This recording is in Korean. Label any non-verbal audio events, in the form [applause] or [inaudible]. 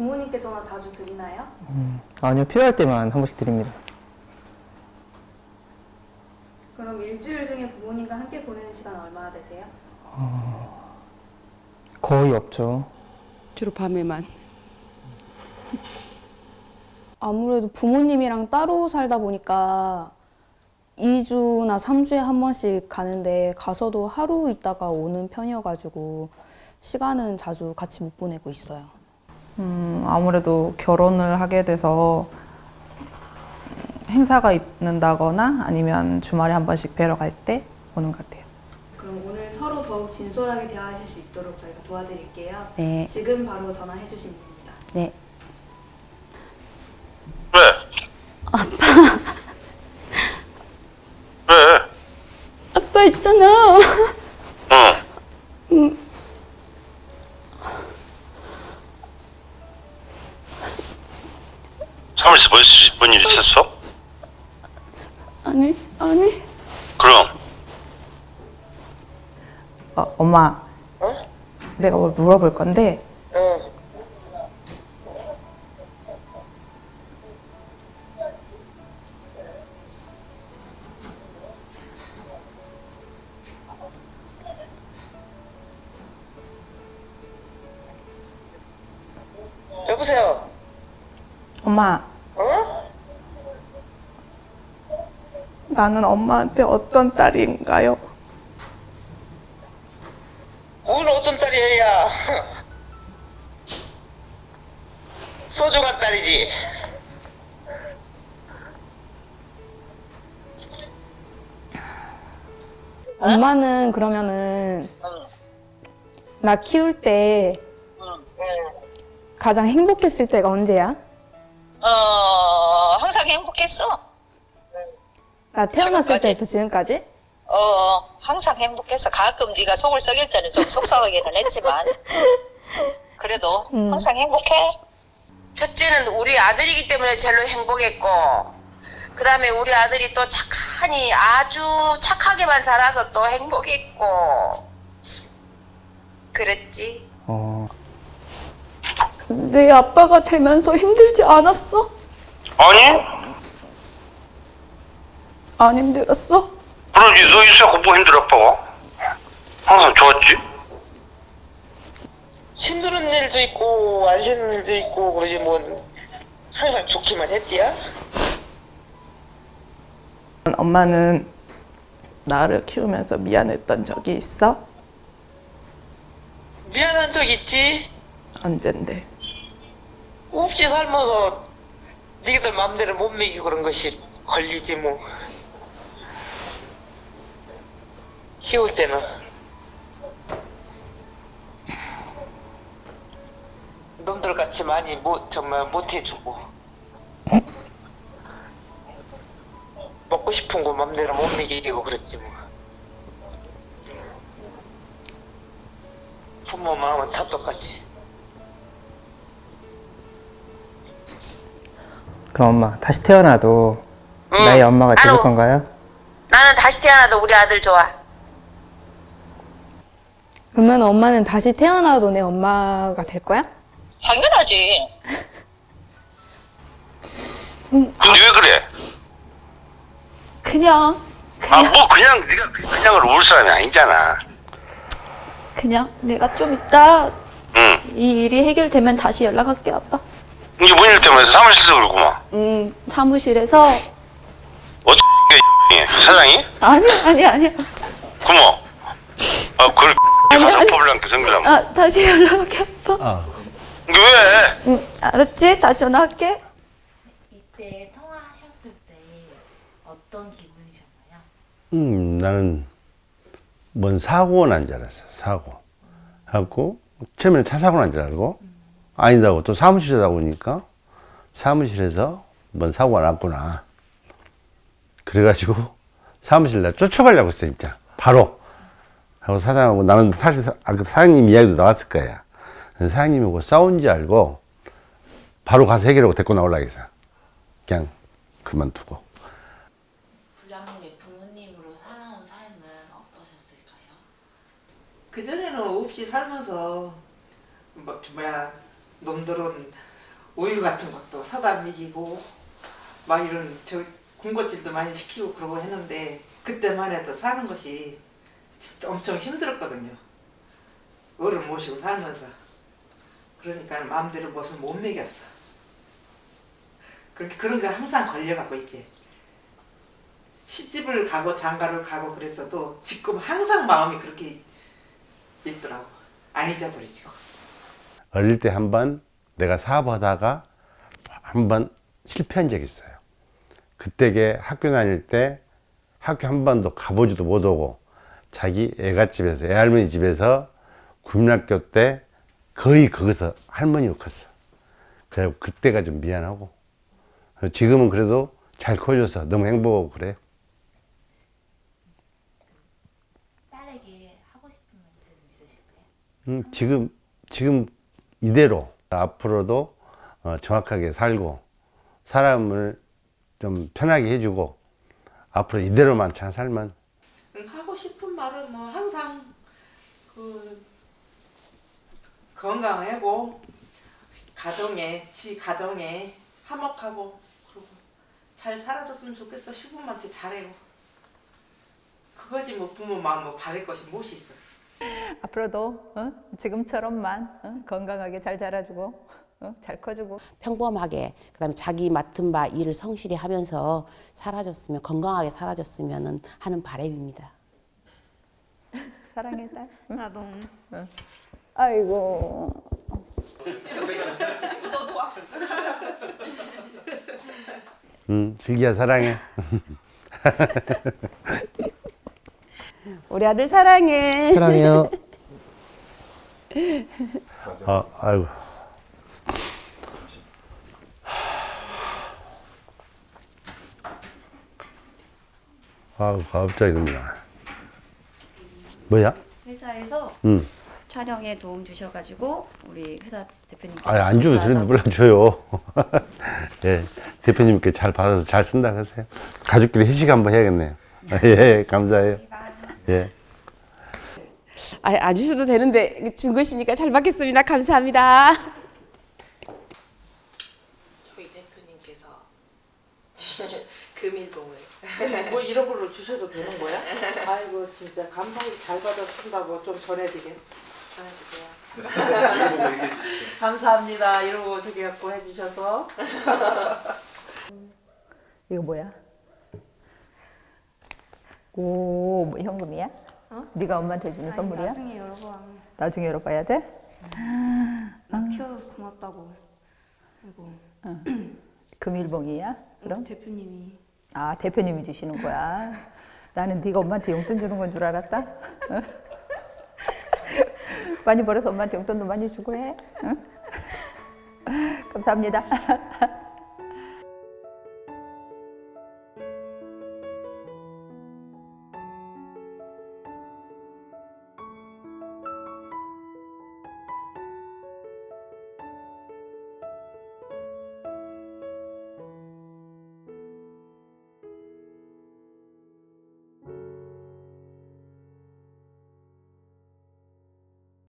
부모님께 전화 자주 드리나요? 아니요, 필요할 때만 한 번씩 드립니다. 그럼 일주일 중에 부모님과 함께 보내는 시간 얼마나 되세요? 거의 없죠. 주로 밤에만. [laughs] 아무래도 부모님이랑 따로 살다 보니까 2주나 3주에 한 번씩 가는데 가서도 하루 있다가 오는 편이어가지고 시간은 자주 같이 못 보내고 있어요. 음, 아무래도 결혼을 하게 돼서 행사가 있는다거나 아니면 주말에 한 번씩 뵈러 갈 때 오는 것 같아요. 그럼 오늘 서로 더욱 진솔하게 대화하실 수 있도록 저희가 도와드릴게요. 네. 지금 바로 전화해 주시면 됩니다. 네. 왜? 아 사무실에서 뭐, 있- 뭔일 있었어? 아니, 아니. 그럼. 어, 엄마, 내가 뭘 물어볼 건데? 여보세요. 엄마, 어? 나는 엄마한테 어떤 딸인가요? 오늘 어떤 딸이야, 야? 소중한 딸이지. 엄마는 그러면은 나 키울 때 가장 행복했을 때가 언제야? 어, 항상 행복했어. 나 태어났을 지금까지? 때부터 지금까지? 어, 항상 행복했어. 가끔 네가 속을 썩일 때는 좀 속상하기는 했지만 [laughs] 그래도 항상 행복해. 첫째는 우리 아들이기 때문에 제일로 행복했고 그다음에 우리 아들이 또 착하니 아주 착하게만 자라서 또 행복했고 그랬지. 어, 내 아빠가 되면서 힘들지 않았어? 아니? 안 힘들었어? 그러지 너 있어갖고 뭐 힘들어 아빠가? 항상 좋았지? 힘든 일도 있고, 안 힘든 일도 있고, 그러지 뭐, 항상 좋기만 했디야? 엄마는 나를 키우면서 미안했던 적이 있어? 미안한 적 있지? 언젠데? 없이 살면서 니들 맘대로 못 먹이고 그런 것이 걸리지 뭐. 키울 때는. 놈들 같이 많이 못, 정말 못 해주고. 먹고 싶은 거 맘대로 못 먹이고 그랬지 뭐. 부모 마음은 다 똑같지. 그럼 엄마, 다시 태어나도 응. 나의 엄마가 되실 아유. 건가요? 나는 다시 태어나도 우리 아들 좋아. 그러면 엄마는 다시 태어나도 내 엄마가 될 거야? 당연하지. 근데 왜 그래? 그냥, 아뭐 그냥 네가 그- 그냥으로 올 사람이 아니잖아 그냥 내가 좀 이따 응 이 일이 해결되면 다시 연락할게, 아빠. 이게 뭔 일 때문에 사무실에서 그러구만 음, 사무실에서. 어떻게 사장이? [laughs] 아니, 아니, 아니. 그모 아 그걸 아니, 아니. 가족법이랑 성질하면 아, 다시 연락할게, 아빠. 왜? 응, 알았지? 다시 전화할게. 이때 통화하셨을 때 어떤 기분이셨나요? 음, 나는 뭔 사고가 난줄 알았어, 사고. 하고, 처음에는 차 사고 난 줄 알고, 아니다고 또 사무실에다 보니까 사무실에서 뭔 사고가 났구나. 그래가지고 사무실 나 쫓아가려고 했어, 진짜. 바로. 하고 사장하고 나는 사실 사- 아까 사장님 이야기도 나왔을 거야. 사장님하고 싸운 줄 알고 바로 가서 해결하고 데리고 나오려고 했어. 그냥 그만두고. 부장님이 부모님으로 살아온 삶은 어떠셨을까요? 그 전에는 없이 살면서 뭐 뭐야 놈들은 우유 같은 것도 사다 먹이고 막 이런 저 군것질도 많이 시키고 그러고 했는데 그때만 해도 사는 것이 진짜 엄청 힘들었거든요. 어른 모시고 살면서 그러니까 마음대로 무엇을 못 먹였어. 그렇게 그런 거 항상 걸려갖고 있지. 시집을 가고 장가를 가고 그랬어도 지금 항상 마음이 그렇게 있더라고. 안 잊어버리지고. 어릴 때 한 번 내가 사업하다가 한 번 실패한 적이 있어요. 그때게 학교 다닐 때 학교 한 번도 가보지도 못하고 자기 애갓집에서 애할머니 집에서 국민학교 때 거의 거기서 할머니가 컸어. 그래 그때가 좀 미안하고 지금은 그래도 잘 커줘서 너무 행복하고 그래요. 딸에게 하고 싶은 말씀 있으실까요? 음, 지금 지금 이대로 앞으로도 어, 정확하게 살고 사람을 좀 편하게 해주고 앞으로 이대로만 잘 살면 응, 하고 싶은 말은 뭐 항상 그 건강하고 가정에 지 가정에 화목하고 그리고 잘 살아줬으면 좋겠어 시부모한테 잘해고 그거지 뭐 부모 마음 뭐 바랄 것이 무엇이 있어 앞으로도 어? 지금처럼만 어? 건강하게 잘 자라주고 어? 잘 커주고 평범하게 그다음에 자기 맡은 바 일을 성실히 하면서 살아줬으면 건강하게 살아줬으면 하는 바람입니다. 사랑해 딸. 나도. 응. 아이고. [laughs] 음, 슬기야 사랑해. [laughs] 우리 아들 사랑해. 사랑해요. [laughs] 아, 아이고. 아우 갑자기 눈물 나. 뭐야? 회사에서 응. 촬영에 도움 주셔가지고 우리 회사 대표님께 아, 안 줘도 저런데 몰라 줘요. 예, 대표님께 잘 받아서 잘 쓴다 하세요. 가족끼리 회식 한번 해야겠네요. 예, 감사해요. 예. 아, 안 주셔도 되는데 준 것이니까 잘 받겠습니다. 감사합니다. 저희 대표님께서 [laughs] 금일봉을 뭐 이런 걸로 주셔도 되는 거야? 아이고 진짜 감사히 잘 받아 쓴다고 좀 전해드려 전해주세요 [laughs] 감사합니다 이러고 저기 갖고 해주셔서 [laughs] 이거 뭐야? 오, 뭐 현금이야? 어? 네가 엄마한테 주는 선물이야? 나중에 열어봐. 나중에 열어봐야 돼? 나 키워줘서 고맙다고. 아이고. 금일봉이야? 그럼? 대표님이. 아 대표님이 주시는 거야. 나는 네가 엄마한테 용돈 주는 건 줄 알았다. [laughs] 어? 많이 벌어서 엄마한테 용돈도 많이 주고 해. 응? [laughs] 감사합니다. [laughs]